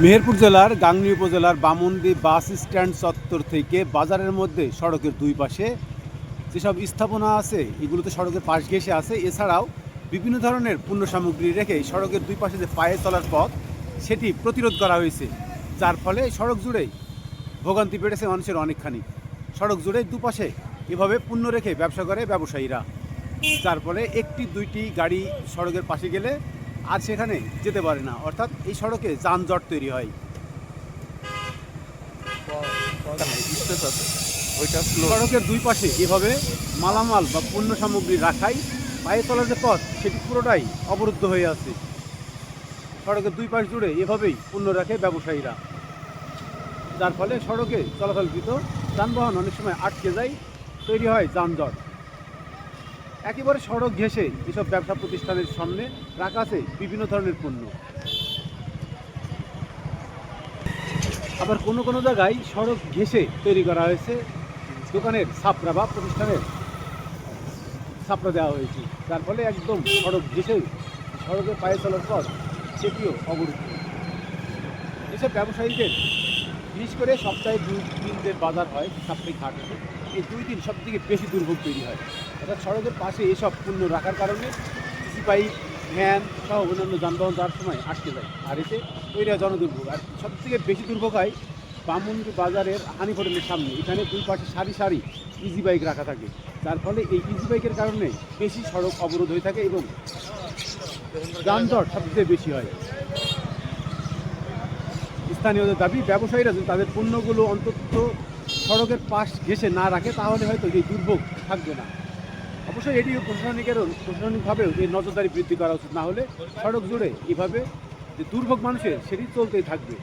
মেহেরপুর জেলার গাংনী উপজেলার Bamondi bus stand চত্বর থেকে বাজারের মধ্যে সড়কের দুই পাশে যেসব স্থাপনা আছে, এগুলোতে সড়কের পাশ ঘেঁষে আছে। এছাড়াও বিভিন্ন ধরনের পণ্য সামগ্রী রেখে সড়কের দুই পাশে যে পায়ে চলার পথ, সেটি প্রতিরোধ করা হয়েছে। যার ফলে সড়ক জুড়েই ভোগান্তি বেড়েছে মানুষের অনেকখানি। সড়ক জুড়ে দুপাশে এভাবে পণ্য রেখে ব্যবসা করে ব্যবসায়ীরা। যার ফলে একটি, দুইটি গাড়ি সড়কের পাশে গেলে আর সেখানে যেতে পারে না। অর্থাৎ এই সড়কে যানজট তৈরি হয়। সড়কের দুই পাশে এভাবে মালামাল বা পণ্য সামগ্রী রাখাই, পায়ে চলার যে পথ, সেটি পুরোটাই অবরুদ্ধ হয়ে আছে। সড়কের দুই পাশ জুড়ে এভাবেই পণ্য রাখে ব্যবসায়ীরা। যার ফলে সড়কে চলাচলকৃত যানবাহন অনেক সময় আটকে যায়, তৈরি হয় যানজট। একেবারে সড়ক ঘেঁষে এসব ব্যবসা প্রতিষ্ঠানের সামনে রাখা আছে বিভিন্ন ধরনের পণ্য। আবার কোনো কোনো জায়গায় সড়ক ঘেঁষে তৈরি করা হয়েছে। দোকানের ছাপড়া বা প্রতিষ্ঠানের ছাপড়া দেওয়া হয়েছে। যার ফলে একদম সড়ক ঘেঁষে সড়কে পায়ে চলার পর সেটিও অবরুদ্ধ। এসব ব্যবসায়ীদের বিশেষ করে সপ্তাহে দুই যে বাজার হয় সাপ্তাহিক হাট। এই দুই দিন সব থেকে বেশি দুর্ভোগ তৈরি হয়। অর্থাৎ সড়কের পাশে এসব পণ্য রাখার কারণে বাইক ভ্যান সহ অন্যান্য যানবাহন যাওয়ার সময় আটকে যায়। আর এতে হয় জনদুর্ভোগ। আর সব থেকে বেশি দুর্ভোগ হয় বামুন্দি বাজারের হানি হোটেলের সামনে। এখানে দুই পাশে সারি সারি ইজি বাইক রাখা থাকে। যার ফলে এই ইজি বাইকের কারণে বেশি সড়ক অবরোধ হয়ে থাকে এবং যানজট সবচেয়ে বেশি হয়। স্থানীয়দের দাবি, ব্যবসায়ীরা যদি তাদের পণ্যগুলো অন্তত সড়কের পাশ ঘেঁষে না রাখে, তাহলে হয়তো এই দুর্ভোগ থাকবে না। অবশ্যই এটিও প্রশাসনিকেরও প্রশাসনিকভাবেও যে নজরদারি বৃদ্ধি করা উচিত। না হলে সড়ক জুড়ে এভাবে যে দুর্ভোগ মানুষের, সেটি চলতেই থাকবে।